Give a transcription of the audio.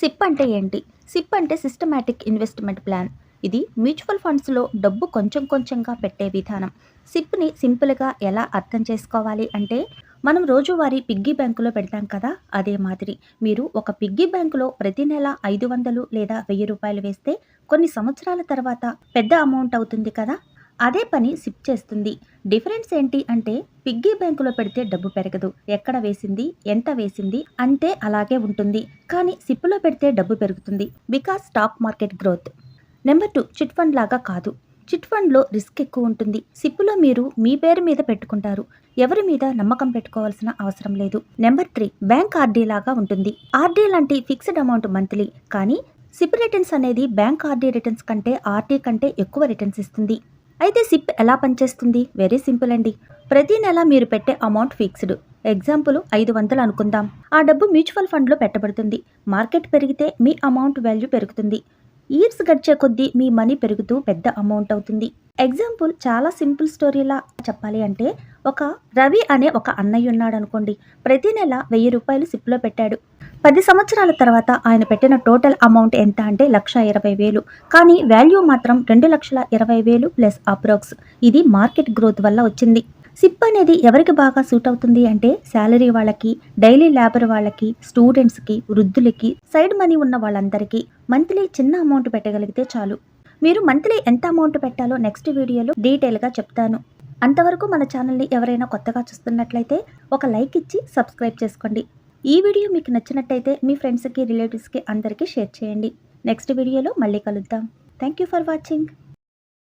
SIP అంటే ఏంటి? SIP అంటే సిస్టమాటిక్ ఇన్వెస్ట్మెంట్ ప్లాన్. ఇది మ్యూచువల్ ఫండ్స్లో డబ్బు కొంచెం కొంచెంగా పెట్టే విధానం. సిప్ని సింపుల్గా ఎలా అర్థం చేసుకోవాలి అంటే మనం రోజువారీ పిగ్గీ బ్యాంకులో పెడతాం కదా అదే మాదిరి. మీరు ఒక పిగ్గీ బ్యాంకులో ప్రతి నెల ఐదు వందలు లేదా వెయ్యి రూపాయలు వేస్తే కొన్ని సంవత్సరాల తర్వాత పెద్ద అమౌంట్ అవుతుంది కదా. అదే పని సిప్ చేస్తుంది. డిఫరెన్స్ ఏంటి అంటే పిగ్గీ బ్యాంకులో పెడితే డబ్బు పెరగదు. ఎక్కడ వేసింది ఎంత వేసింది అంతే అలాగే ఉంటుంది. కానీ సిప్పులో పెడితే డబ్బు పెరుగుతుంది. Because stock market growth. Number two chit fund లాగా కాదు. చిట్ ఫండ్లో రిస్క్ ఎక్కువ ఉంటుంది. సిప్పులో మీరు మీ పేరు మీద పెట్టుకుంటారు. ఎవరి మీద నమ్మకం పెట్టుకోవాల్సిన అవసరం లేదు. నెంబర్ త్రీ బ్యాంక్ ఆర్డీ లాగా ఉంటుంది. ఆర్డీ లాంటి ఫిక్స్డ్ అమౌంట్ మంత్లీ. కానీ సిప్ రిటర్న్స్ అనేది బ్యాంక్ ఆర్డీ రిటర్న్స్ కంటే ఆర్డీ కంటే ఎక్కువ రిటర్న్స్ ఇస్తుంది. అయితే సిప్ ఎలా పనిచేస్తుంది? వెరీ సింపుల్ అండి. ప్రతి నెల మీరు పెట్టే అమౌంట్ ఫిక్స్డ్. ఎగ్జాంపుల్ ఐదు వందలు అనుకుందాం. ఆ డబ్బు మ్యూచువల్ ఫండ్లో పెట్టబడుతుంది. మార్కెట్ పెరిగితే మీ అమౌంట్ వాల్యూ పెరుగుతుంది. ఇయర్స్ గడిచే కొద్దీ మీ మనీ పెరుగుతూ పెద్ద అమౌంట్ అవుతుంది. ఎగ్జాంపుల్ చాలా సింపుల్ స్టోరీలా చెప్పాలి అంటే ఒక రవి అనే ఒక అన్నయ్య ఉన్నాడు అనుకోండి ప్రతి నెల వెయ్యి రూపాయలు సిప్లో పెట్టాడు. పది సంవత్సరాల తర్వాత ఆయన పెట్టిన టోటల్ అమౌంట్ ఎంత అంటే లక్ష ఇరవై వేలు. కానీ వాల్యూ మాత్రం రెండు లక్షల ఇరవై వేలు ప్లస్ అప్రోక్స్. ఇది మార్కెట్ గ్రోత్ వల్ల వచ్చింది. సిప్ అనేది ఎవరికి బాగా సూట్ అవుతుంది అంటే శాలరీ వాళ్ళకి డైలీ లేబర్ వాళ్ళకి స్టూడెంట్స్కి వృద్ధులకి సైడ్ మనీ ఉన్న వాళ్ళందరికీ మంత్లీ చిన్న అమౌంట్ పెట్టగలిగితే చాలు. మీరు మంత్లీ ఎంత అమౌంట్ పెట్టాలో నెక్స్ట్ వీడియోలో డీటెయిల్గా చెప్తాను. అంతవరకు మన ఛానల్ని ఎవరైనా కొత్తగా చూస్తున్నట్లయితే ఒక లైక్ ఇచ్చి సబ్స్క్రైబ్ చేసుకోండి. ఈ వీడియో మీకు నచ్చినట్టయితే మీ ఫ్రెండ్స్కి రిలేటివ్స్కి అందరికీ షేర్ చేయండి. నెక్స్ట్ వీడియోలో మళ్ళీ కలుద్దాం. Thank you for watching.